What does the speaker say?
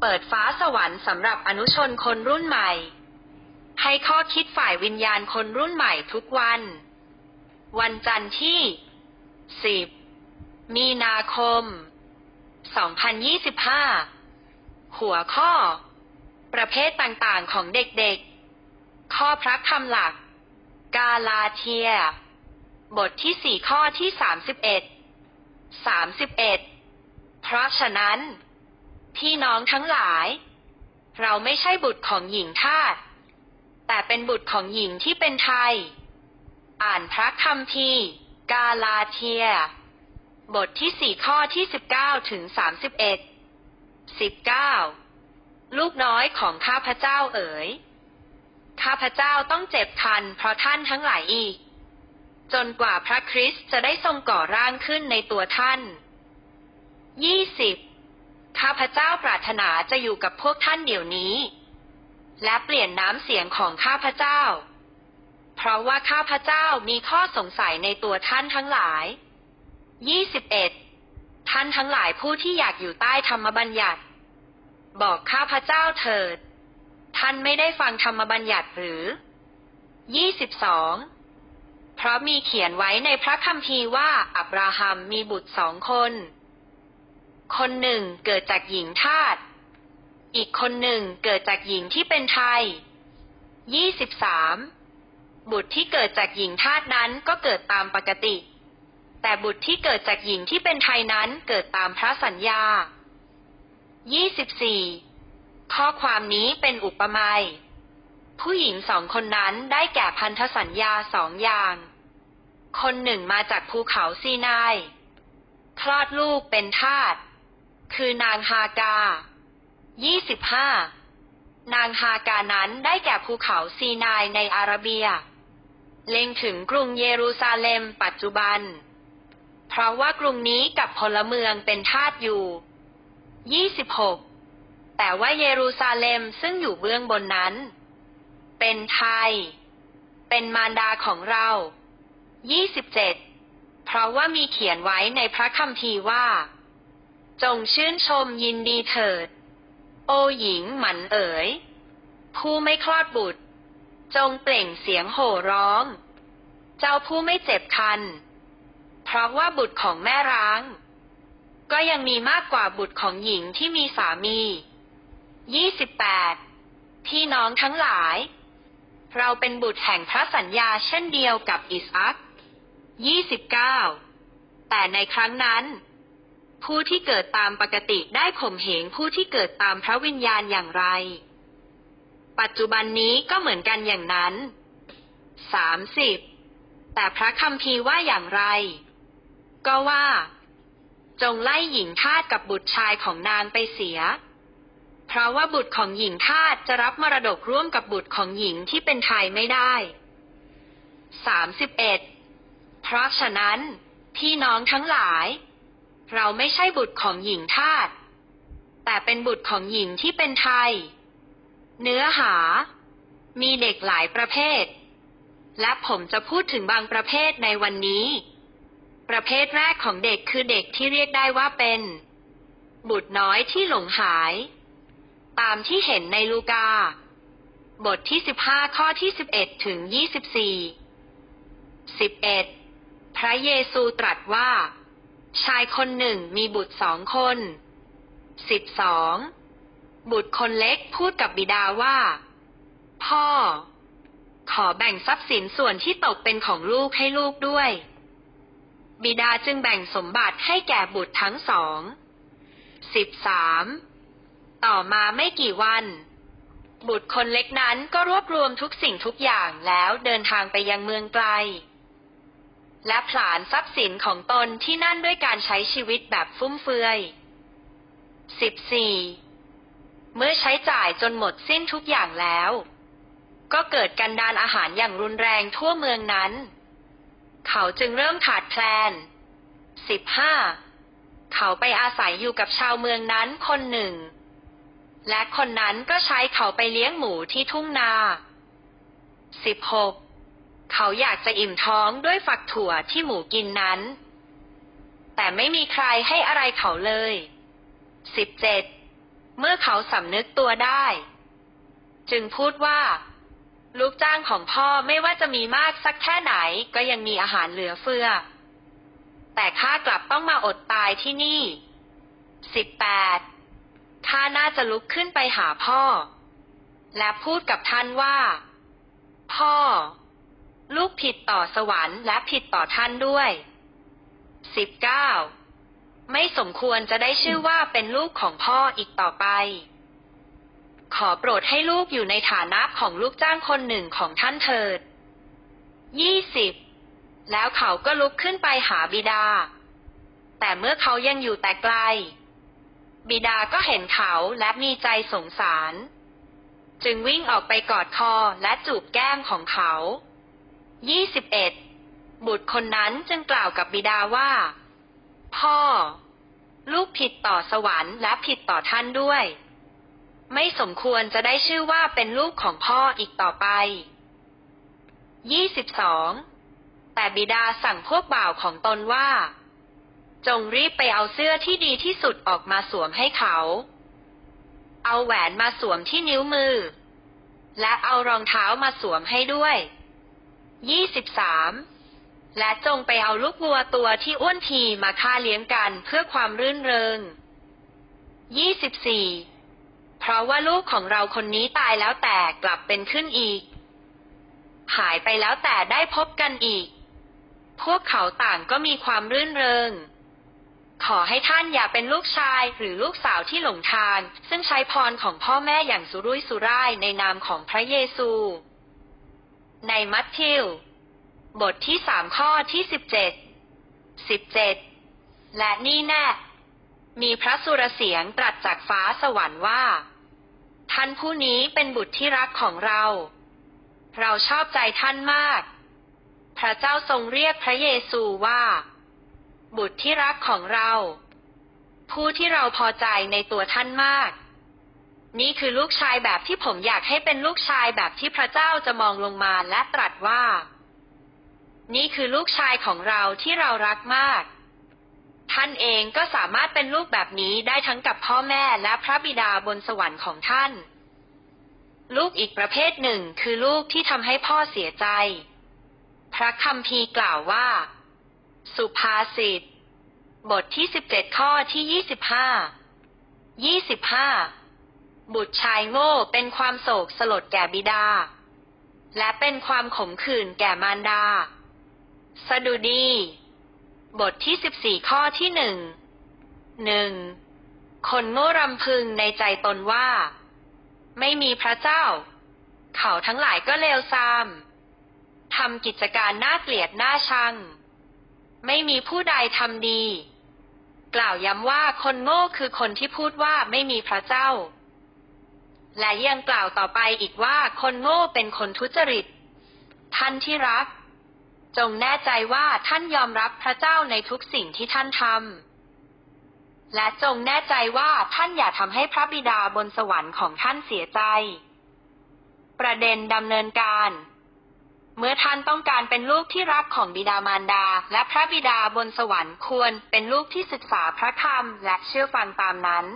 เปิดฟ้าสวรรค์สำหรับอนุชนคนรุ่นใหม่ ให้ข้อคิดฝ่ายวิญญาณคนรุ่นใหม่ทุกวัน วันจันทร์ที่ 10 มีนาคม 2025 หัวข้อ ประเภทต่างๆของเด็กๆ ข้อพระคำหลัก กาลาเทีย บทที่สี่ข้อที่สามสิบเอ็ดสามสิบเอ็ดเพราะฉะนั้น พี่น้องทั้งหลาย เราไม่ใช่บุตรของหญิงทาส แต่เป็นบุตรของหญิงที่เป็นไทย อ่านพระคัมภีร์กาลาเทีย บทที่สี่ข้อที่สิบเก้าถึงสามสิบเอ็ดสิบเก้าลูกน้อยของข้าพเจ้าเอ๋ย ข้าพเจ้าต้องเจ็บคันเพราะท่านทั้งหลายอีก จนกว่าพระคริสต์จะได้ทรงก่อร่างขึ้นในตัวท่านยี่สิบ ข้าพเจ้าปรารถนาจะอยู่กับพวกท่านเดี๋ยวนี้ และเปลี่ยนน้ำเสียงของข้าพเจ้า เพราะว่าข้าพเจ้ามีข้อสงสัยในตัวท่านทั้งหลายยี่สิบเอ็ดท่านทั้งหลายผู้ที่อยากอยู่ใต้ธรรมบัญญัติ บอกข้าพเจ้าเถิด ท่านไม่ได้ฟังธรรมบัญญัติหรือยี่สิบสองเพราะมีเขียนไว้ในพระคัมภีร์ว่าอับราฮัมมีบุตรสองคน คนหนึ่งเกิดจากหญิงทาสอีกคนหนึ่งเกิดจากหญิงที่เป็นไทยยี่สิบสามบุตรที่เกิดจากหญิงทาสนั้นก็เกิดตามปกติ แต่บุตรที่เกิดจากหญิงที่เป็นไทยนั้นเกิดตามพระสัญญายี่สิบสี่ข้อความนี้เป็นอุปมาผู้หญิงสองคนนั้นได้แก่พันธสัญญาสองอย่าง คนหนึ่งมาจากภูเขาซีนาย คลอดลูกเป็นทาส คือนางฮากายี่สิบห้านางฮากานั้นได้แก่ภูเขาซีนายในอาระเบีย เล็งถึงกรุงเยรูซาเล็มปัจจุบัน เพราะว่ากรุงนี้กับพลเมืองเป็นทาสอยู่ยี่สิบหกแต่ว่าเยรูซาเล็มซึ่งอยู่เบื้องบนนั้น เป็นไทย เป็นมารดาของเรา 27 เพราะว่ามีเขียนไว้ในพระคัมภีร์ว่า จงชื่นชมยินดีเถิด โอหญิงหมันเอ๋ย ผู้ไม่คลอดบุตร จงเปล่งเสียงโห่ร้อง เจ้าผู้ไม่เจ็บคัน เพราะว่าบุตรของแม่ร้าง ก็ยังมีมากกว่าบุตรของหญิงที่มีสามี28พี่น้องทั้งหลาย เราเป็นบุตรแห่งพระสัญญาเช่นเดียวกับอิสอัก29แต่ในครั้งนั้น ผู้ที่เกิดตามปกติได้ข่มเหงผู้ที่เกิดตามพระวิญญาณอย่างไร ปัจจุบันนี้ก็เหมือนกันอย่างนั้น 30 แต่พระคัมภีว่าอย่างไร ก็ว่า จงไล่หญิงทาสกับบุตรชายของนางไปเสีย เพราะว่าบุตรของหญิงทาสจะรับมรดกร่วมกับบุตรของหญิงที่เป็นไทยไม่ได้ 31 เพราะฉะนั้น พี่น้องทั้งหลาย เราไม่ใช่บุตรของหญิงทาส แต่เป็นบุตรของหญิงที่เป็นไทย เนื้อหา มีเด็กหลายประเภท และผมจะพูดถึงบางประเภทในวันนี้ ประเภทแรกของเด็กคือเด็กที่เรียกได้ว่าเป็น บุตรน้อยที่หลงหาย ตามที่เห็นในลูกา บทที่ 15 ข้อที่ 11 ถึง 24 11 พระเยซูตรัสว่า ชายคนหนึ่งมีบุตรสองคน12บุตรคนเล็กพูดกับบิดาว่า พ่อ ขอแบ่งทรัพย์สินส่วนที่ตกเป็นของลูกให้ลูกด้วย บิดาจึงแบ่งสมบัติให้แก่บุตรทั้งสอง 13. ต่อมาไม่กี่วัน บุตรคนเล็กนั้นก็รวบรวมทุกสิ่งทุกอย่างแล้วเดินทางไปยังเมืองไกล และผลาญทรัพย์สินของตนที่นั่นด้วยการใช้ชีวิตแบบฟุ่มเฟือย 14. เมื่อใช้จ่ายจนหมดสิ้นทุกอย่างแล้ว ก็เกิดกันดานอาหารอย่างรุนแรงทั่วเมืองนั้น เขาจึงเริ่มขาดแคลน 15. เขาไปอาศัยอยู่กับชาวเมืองนั้นคนหนึ่ง และคนนั้นก็ใช้เขาไปเลี้ยงหมูที่ทุ่งนา 16. เขาอยากจะอิ่มท้องด้วยฝักถั่วที่หมูกินนั้น แต่ไม่มีใครให้อะไรเขาเลย 17. เมื่อเขาสำนึกตัวได้ จึงพูดว่า ลูกจ้างของพ่อไม่ว่าจะมีมากสักแค่ไหนก็ยังมีอาหารเหลือเฟือ แต่ข้ากลับต้องมาอดตายที่นี่ สิบแปดข้าน่าจะลุกขึ้นไปหาพ่อ และพูดกับท่านว่า พ่อ ลูกผิดต่อสวรรค์และผิดต่อท่านด้วยสิบเก้าไม่สมควรจะได้ชื่อว่าเป็นลูกของพ่ออีกต่อไป ขอโปรดให้ลูกอยู่ในฐานะของลูกจ้างคนหนึ่งของท่านเถิดยี่สิบแล้วเขาก็ลุกขึ้นไปหาบิดา แต่เมื่อเขายังอยู่แต่ไกล บิดาก็เห็นเขาและมีใจสงสาร จึงวิ่งออกไปกอดคอและจูบแก้มของเขา ยี่สิบเอ็ดบุตรคนนั้นจึงกล่าวกับบิดาว่า พ่อ ลูกผิดต่อสวรรค์และผิดต่อท่านด้วย ไม่สมควรจะได้ชื่อว่าเป็นลูกของพ่ออีกต่อไปยี่สิบสองแต่บิดาสั่งพวกบ่าวของตนว่า จงรีบไปเอาเสื้อที่ดีที่สุดออกมาสวมให้เขา เอาแหวนมาสวมที่นิ้วมือ และเอารองเท้ามาสวมให้ด้วย ยี่สิบสามและจงไปเอาลูกวัวตัวที่อ้วนทีมาฆ่าเลี้ยงกันเพื่อความรื่นเริงยี่สิบสี่เพราะว่าลูกของเราคนนี้ตายแล้วแต่กลับเป็นขึ้นอีก หายไปแล้วแต่ได้พบกันอีก พวกเขาต่างก็มีความรื่นเริง ขอให้ท่านอย่าเป็นลูกชายหรือลูกสาวที่หลงทาง ซึ่งใช้พรของพ่อแม่อย่างสุรุ่ยสุร่ายในนามของพระเยซู ในมัทธิว บทที่สามข้อที่สิบเจ็ดสิบเจ็ดและนี่แน่มีพระสุรเสียงตรัสจากฟ้าสวรรค์ว่า ท่านผู้นี้เป็นบุตรที่รักของเรา เราชอบใจท่านมาก พระเจ้าทรงเรียกพระเยซูว่า บุตรที่รักของเรา ผู้ที่เราพอใจในตัวท่านมาก นี่คือลูกชายแบบที่ผมอยากให้เป็นลูกชายแบบที่พระเจ้าจะมองลงมาและตรัสว่า นี่คือลูกชายของเราที่เรารักมาก ท่านเองก็สามารถเป็นลูกแบบนี้ได้ทั้งกับพ่อแม่และพระบิดาบนสวรรค์ของท่าน ลูกอีกประเภทหนึ่งคือลูกที่ทำให้พ่อเสียใจ พระคัมภีร์กล่าวว่า สุภาษิต บทที่สิบเจ็ดข้อที่ยี่สิบห้ายี่สิบห้า บุตรชายโง่เป็นความโศกสลดแก่บิดา และเป็นความขมขื่นแก่มารดา สดุดี บทที่สิบสี่ข้อที่หนึ่งหนึ่งคนโง่รำพึงในใจตนว่า ไม่มีพระเจ้า เขาทั้งหลายก็เลวทรามทำกิจการน่าเกลียดน่าชัง ไม่มีผู้ใดทำดี กล่าวย้ำว่าคนโง่คือคนที่พูดว่าไม่มีพระเจ้า และยังกล่าวต่อไปอีกว่าคนโง่เป็นคนทุจริต ท่านที่รัก จงแน่ใจว่าท่านยอมรับพระเจ้าในทุกสิ่งที่ท่านทำ และจงแน่ใจว่าท่านอย่าทำให้พระบิดาบนสวรรค์ของท่านเสียใจ ประเด็นดำเนินการ เมื่อท่านต้องการเป็นลูกที่รักของบิดามารดา และพระบิดาบนสวรรค์ควรเป็นลูกที่ศึกษาพระธรรมและเชื่อฟังตามนั้น